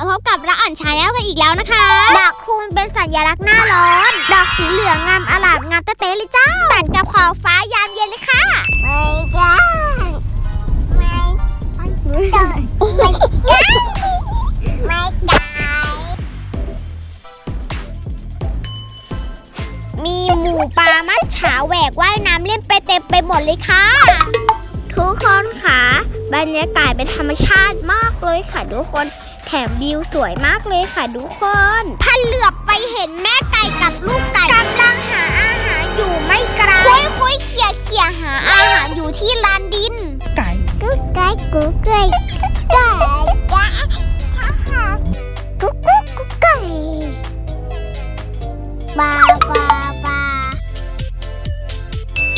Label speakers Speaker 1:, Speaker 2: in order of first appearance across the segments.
Speaker 1: าพบกับละอ่อนชาแนลกันอีกแล้วนะคะ ดอกคูณเป็นสัญลักษณ์หน้าร้อน ดอ
Speaker 2: กสีเหลืองงามอลามงามเตะเตะเลยเจ้าแต่
Speaker 1: งกับขอรฟ้ายามเย็นเลยค่ะไม่ได้ไม่ได้ไม่ได้ไม่ได้
Speaker 2: มีหมูปลามัดฉาแหวกว
Speaker 1: ่ายน้ำเล่นไปเต็มไปหมดเลยค่ะ
Speaker 2: ทุกคนค่ะบรรยากาศเป็นธรรมชาติมากเลยค่ะทุกคน แถมวิวสวยมากเลยค่ะทุกคน
Speaker 1: ถ้าเหลือบไปเห็นแม่ไก่กับลูกไก่กำลังหาอาหารอยู่ไม่ไกลคุยคุยเขี่ยเขี่ยหาอาหารอยู่ที่ลานดิน ไก่กุ๊กไก่กุ๊กไก่ไก่ไก่กุ๊กกุ๊กกุ๊กไก่บาบาบา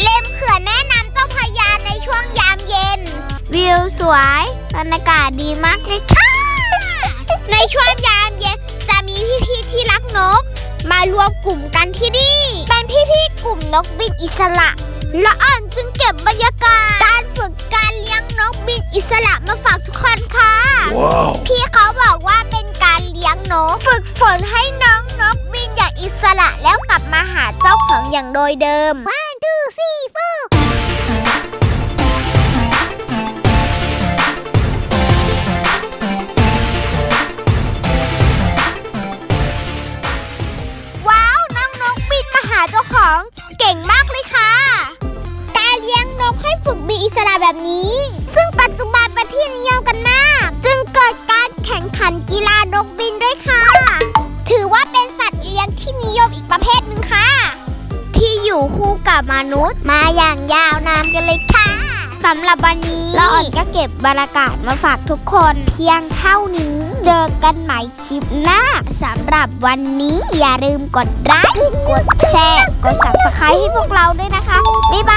Speaker 1: เล่มเขื่อนแม่น้ำเจ้าพระยาในช่วงยามเย็น
Speaker 2: วิวสวยบรรยากาศดีมากเลยค่ะ
Speaker 1: ในช่วงยามเย็นจะมีพี่ๆที่รักนก มารวม
Speaker 2: ก
Speaker 1: ลุ่มกันที่นี่ เป็นพี่ๆกลุ่มนกบินอิสระละอ่อนจึงเก็บ
Speaker 2: บรรยา
Speaker 1: กาศการฝึกการเลี้ยงนกบินอิสระมาฝากทุกคนค่ะพี่เขาบอกว่าเป็นการเลี้ยงนก ฝ
Speaker 2: ึกฝนให้น้องนกบินอย่างอิสระแล้วกลับมาหาเจ้าของอย่างโดยเดิม
Speaker 1: 2 เก่งมากเลยค่ะ การเลี้ยงนกให้ฝึกบินอิสระแบบนี้ ซึ่งปัจจุบันเป็นที่นิยมกันมาก จึงเกิดการแ
Speaker 2: ข
Speaker 1: ่งขันกีฬานกบินด้วยค่ะ ถือว่าเป็นสัตว์เลี้ยงที่นิยมอีกประเภทหนึ่งค่ะ
Speaker 2: ที่อยู่คู่กับมนุษ
Speaker 1: ย์มาอย่างยาวนานกันเลยค่ะ
Speaker 2: สำหรับวันนี
Speaker 1: ้เราอ่อน
Speaker 2: ก็เก็บบรรยากาศมาฝากทุกคนเพียงเท่
Speaker 1: านี้ เจ
Speaker 2: อกันใหม่คลิปหน้าสำหรับวันนี้อย่าลืมกดไลค์กดแชร์กด subscribe ให้พวกเราด้วยนะคะ บ๊ายบ